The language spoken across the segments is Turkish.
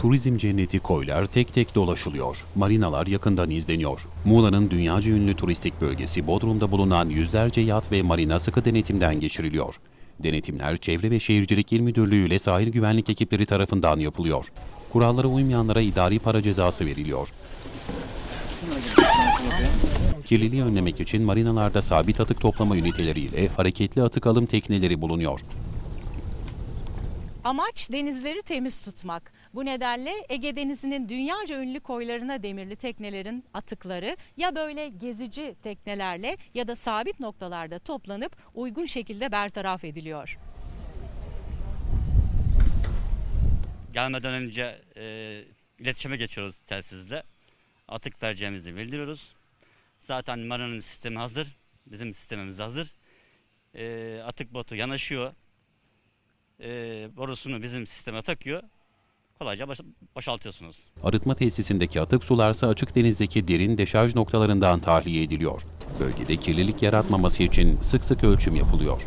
Turizm cenneti koylar tek tek dolaşılıyor. Marinalar yakından izleniyor. Muğla'nın dünyaca ünlü turistik bölgesi Bodrum'da bulunan yüzlerce yat ve marina sıkı denetimden geçiriliyor. Denetimler Çevre ve Şehircilik İl Müdürlüğü ile sahil güvenlik ekipleri tarafından yapılıyor. Kurallara uymayanlara idari para cezası veriliyor. Kirliliği önlemek için marinalarda sabit atık toplama üniteleri ile hareketli atık alım tekneleri bulunuyor. Amaç denizleri temiz tutmak. Bu nedenle Ege Denizi'nin dünyaca ünlü koylarına demirli teknelerin atıkları ya böyle gezici teknelerle ya da sabit noktalarda toplanıp uygun şekilde bertaraf ediliyor. Gelmeden önce e, iletişime geçiyoruz telsizle. Atık vereceğimizi bildiriyoruz. Zaten maranın sistemi hazır. Bizim sistemimiz hazır. E, atık botu yanaşıyor. E, borusunu bizim sisteme takıyor. Kolayca boş- boşaltıyorsunuz. Arıtma tesisindeki atık sularsa açık denizdeki derin deşarj noktalarından tahliye ediliyor. Bölgede kirlilik yaratmaması için sık sık ölçüm yapılıyor.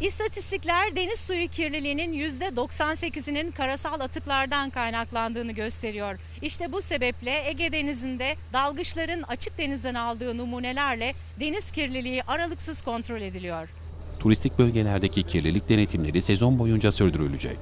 İstatistikler deniz suyu kirliliğinin %98'inin karasal atıklardan kaynaklandığını gösteriyor. İşte bu sebeple Ege Denizi'nde dalgıçların açık denizden aldığı numunelerle deniz kirliliği aralıksız kontrol ediliyor. Turistik bölgelerdeki kirlilik denetimleri sezon boyunca sürdürülecek.